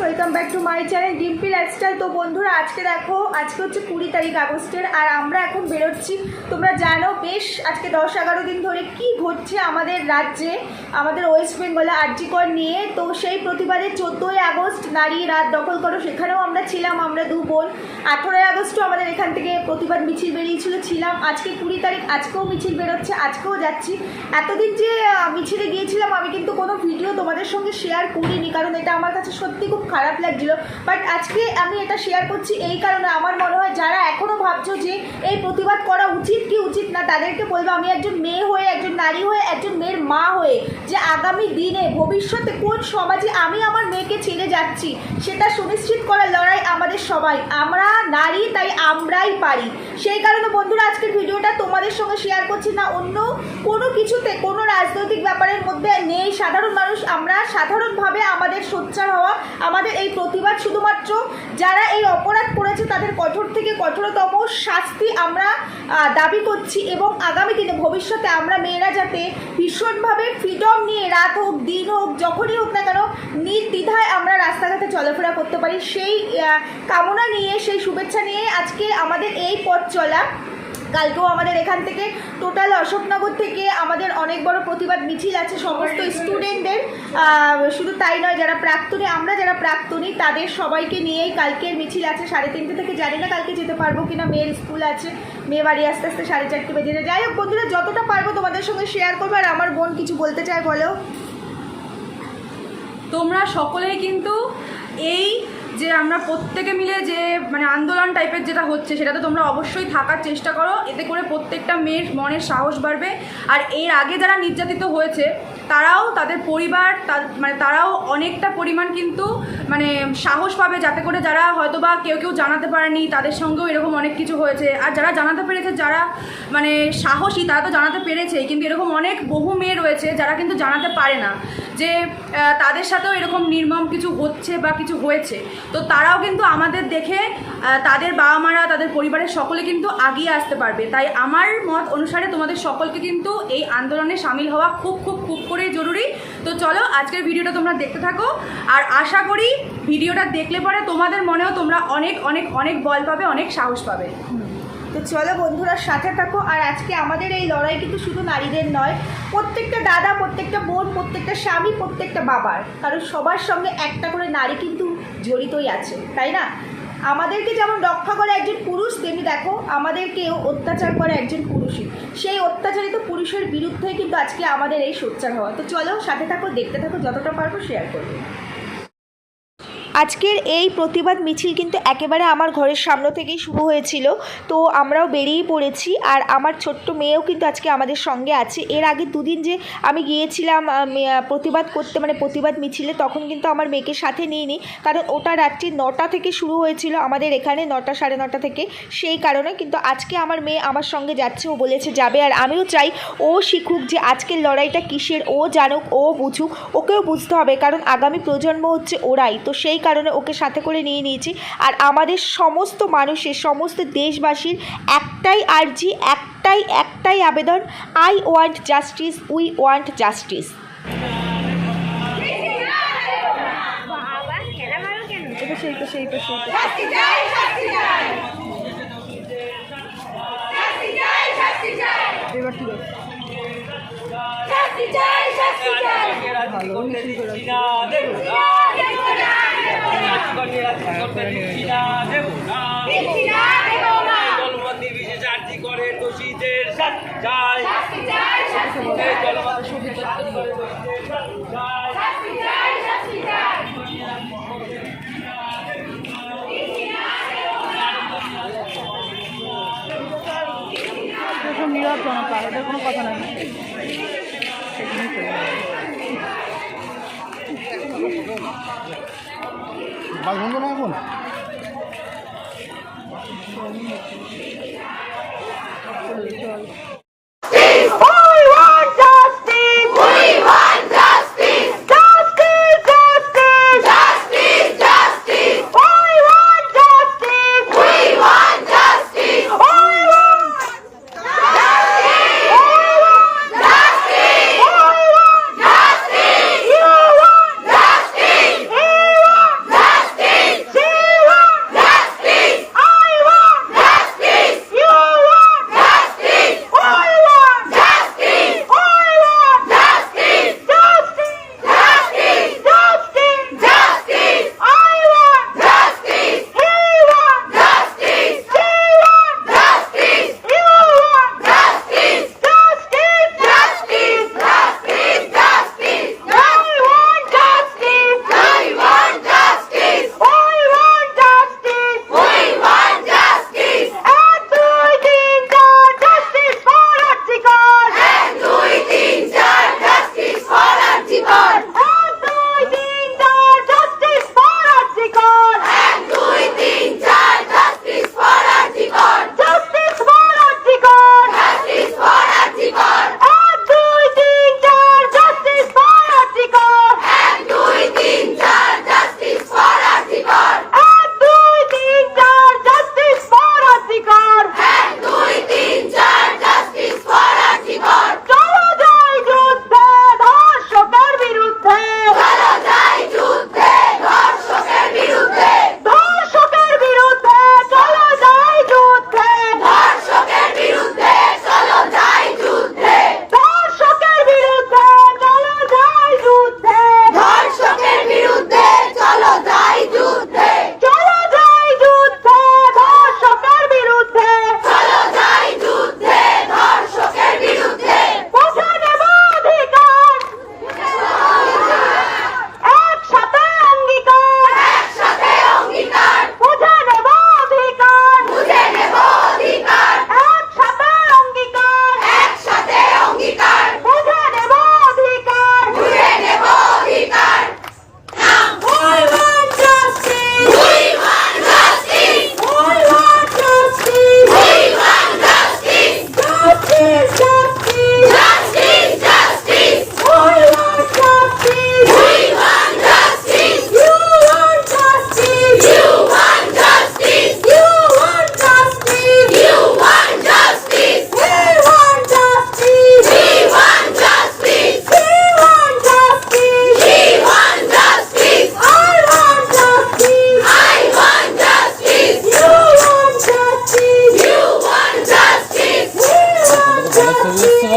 Welcome back to my channel Dimpi lifestyle তো বন্ধুরা, আজকে দেখো, আজকে হচ্ছে কুড়ি তারিখ আগস্টের, আর আমরা এখন বেরোচ্ছি। তোমরা জানো, বেশ আজকে দশ এগারো দিন ধরে কি ঘটছে আমাদের রাজ্যে, আমাদের ওয়েস্ট বেঙ্গলে আর্জিকর নিয়ে। তো সেই প্রতিবাদে চোদ্দোই আগস্ট, নারী রাত দখল করো, সেখানেও আমরা ছিলাম, আমরা দু বোন। আঠেরোই আগস্টও আমাদের এখান থেকে প্রতিবাদ মিছিল বেরিয়েছিল, ছিলাম। আজকে কুড়ি তারিখ, আজকেও মিছিল বেরোচ্ছে, আজকেও যাচ্ছি। এতদিন যে মিছিলে গিয়েছিলাম, আমি কিন্তু কোনো ভিডিও তোমাদের সঙ্গে শেয়ার করিনি, কারণ এটা আমার কাছে সত্যি খুব খারাপ লাগছিল। বাট আজকে আমি এটা শেয়ার করছি এই কারণে। আমার মনে হয় যারা ভাবছ যে এই প্রতিবাদ করা উচিত কি উচিত না? তাদেরকে বলব, আমি একজন মেয়ে হয়ে, একজন নারী হয়ে, একজন মেয়ের মা হয়ে যে আগামী দিনে ভবিষ্যতে কোন সমাজে আমি আমার মেয়েকে ছেড়ে যাচ্ছি, সেটা সুনিশ্চিত করার লড়াই আমাদের সবাই। আমরা নারী, তাই আমরাই পারি। সেই কারণে বন্ধুরা, আজকের ভিডিওটা তোমাদের সঙ্গে শেয়ার করছি না। অন্য কোনো কিছুতে, কোনো রাজনৈতিক ব্যাপারের মধ্যে নেই। সাধারণ মানুষ, আমরা সাধারণভাবে আমাদের সোচ্চার হওয়া, আমাদের এই প্রতিবাদ শুধুমাত্র যারা এই অপরাধ করেছে, তাদের কঠোর থেকে কঠোরতম শাস্তি আমরা দাবি করছি এবং আগামী দিনে ভবিষ্যতে আমরা মেয়েরা যাতে ভীষণভাবে ফ্রিডম নিয়ে রাত হোক দিন হোক যখনই হোক না কেন নির্দ্বিধায় আমরা রাস্তাঘাটে চলাফেরা করতে পারি। সেই কামনা নিয়ে সেই শুভেচ্ছা নিয়ে আজকে আমাদের এই পথ চলা। কালকেও আমাদের এখান থেকে টোটাল অশোকনগর থেকে আমাদের অনেক বড় প্রতিবাদ মিছিল আছে সমস্ত স্টুডেন্টদের শুধু তাই নয়, যারা প্রাক্তনী, আমরা যারা প্রাক্তনী, তাদের সবাইকে নিয়েই কালকের মিছিল আছে, সাড়ে তিনটে থেকে, জানি না কালকে যেতে পারব কিনা, মেয়ের স্কুল আছে, মেয়ে বাড়ি আস্তে আস্তে সাড়ে চারটে বেজে যায়। যাই হোক, বন্ধুরা, যতটা পারব তোমাদের সঙ্গে শেয়ার করব, আর আমার বোন কিছু বলতে চায়, বলো। তোমরা সকলেই কিন্তু এই যে আমরা প্রত্যেকে মিলে যে মানে আন্দোলন টাইপের যেটা হচ্ছে, সেটাতে তোমরা অবশ্যই থাকার চেষ্টা করো। এতে করে প্রত্যেকটা মেয়ের মনের সাহস বাড়বে। আর এর আগে যারা নির্যাতিত হয়েছে, তারাও তাদের পরিবার মানে তারাও অনেকটা পরিমাণ কিন্তু মানে সাহস পাবে যাতে করে যারা হয়তো বা কেউ কেউ জানাতে পারেনি, তাদের সঙ্গেও এরকম অনেক কিছু হয়েছে। আর যারা জানাতে পেরেছে, যারা মানে সাহসী, তারা তো জানাতে পেরেছে কিন্তু এরকম অনেক বহু মেয়ে রয়েছে, যারা কিন্তু জানাতে পারে না যে তাদের সাথেও এরকম নির্মম কিছু হচ্ছে বা কিছু হয়েছে। তো তারাও কিন্তু আমাদের দেখে তাদের বাবা মারা তাদের পরিবারের সকলে কিন্তু আগিয়ে আসতে পারবে। তাই আমার মত অনুসারে তোমাদের সকলকে কিন্তু এই আন্দোলনে সামিল হওয়া খুব খুব খুব করেই জরুরি। তো চলো, আজকের ভিডিওটা তোমরা দেখতে থাকো। আর আশা করি ভিডিওটা দেখলে পরে তোমাদের মনেও তোমরা অনেক অনেক অনেক বল পাবে, অনেক সাহস পাবে। তো চলো বন্ধুরা, সাথে থাকো। আর আজকে আমাদের এই লড়াই কিন্তু শুধু নারীদের নয়, প্রত্যেকটা দাদা, প্রত্যেকটা বোন, প্রত্যেকটা স্বামী, প্রত্যেকটা বাবার। কারণ সবার সঙ্গে একটা করে নারী কিন্তু জড়িতই আছে, তাই না? আমাদেরকে যেমন রক্ষা করে একজন পুরুষ, তেমনি দেখো আমাদেরকেও অত্যাচার করে একজন পুরুষই। সেই অত্যাচারিত পুরুষের বিরুদ্ধে কিন্তু আজকে আমাদের এই সোচ্চার হওয়া। তো চলো সাথে থাকো, দেখতে থাকো, যতটা পারব শেয়ার করব। আজকের এই প্রতিবাদ মিছিল কিন্তু একেবারে আমার ঘরের সামনে থেকেই শুরু হয়েছিল। তো আমরাও বেরিয়ে পড়েছি আর আমার ছোট্ট মেয়েও কিন্তু আজকে আমাদের সঙ্গে আছে। এর আগে দুদিন যে আমি গিয়েছিলাম প্রতিবাদ করতে মানে প্রতিবাদ মিছিলে, তখন কিন্তু আমার মেয়েকে সাথে নিইনি। কারণ ওটা রাত্রি নটা থেকে শুরু হয়েছিল, আমাদের এখানে নটা, সাড়ে নটা থেকে। সেই কারণে কিন্তু আজকে আমার মেয়ে আমার সঙ্গে যাচ্ছে, ও বলেছে যাবে। আর আমিও চাই ও শিখুক যে আজকের লড়াইটা কিসের, ও জানুক, ও বুঝুক, ওকেও বুঝতে হবে। কারণ আগামী প্রজন্ম হচ্ছে ওরাই। তো সেই কারণে ওকে সাথে করে নিয়ে নিয়েছি। আর আমাদের সমস্ত মানুষের সমস্ত দেশবাসীর একটাই আর্জি একটাই একটাই আবেদন I want justice we want justice সেই তো সেই তো সেই তো এবার ঠিক আছে জলবন্দি বিশেষ আর্জি করে দোষীদের শাস্তি করে দোষীদের শাস্তি চাই। নীরব জনতা এদের কোনো কথা নাই। বাস বন্ধ না এখন? 嗯做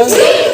Yes.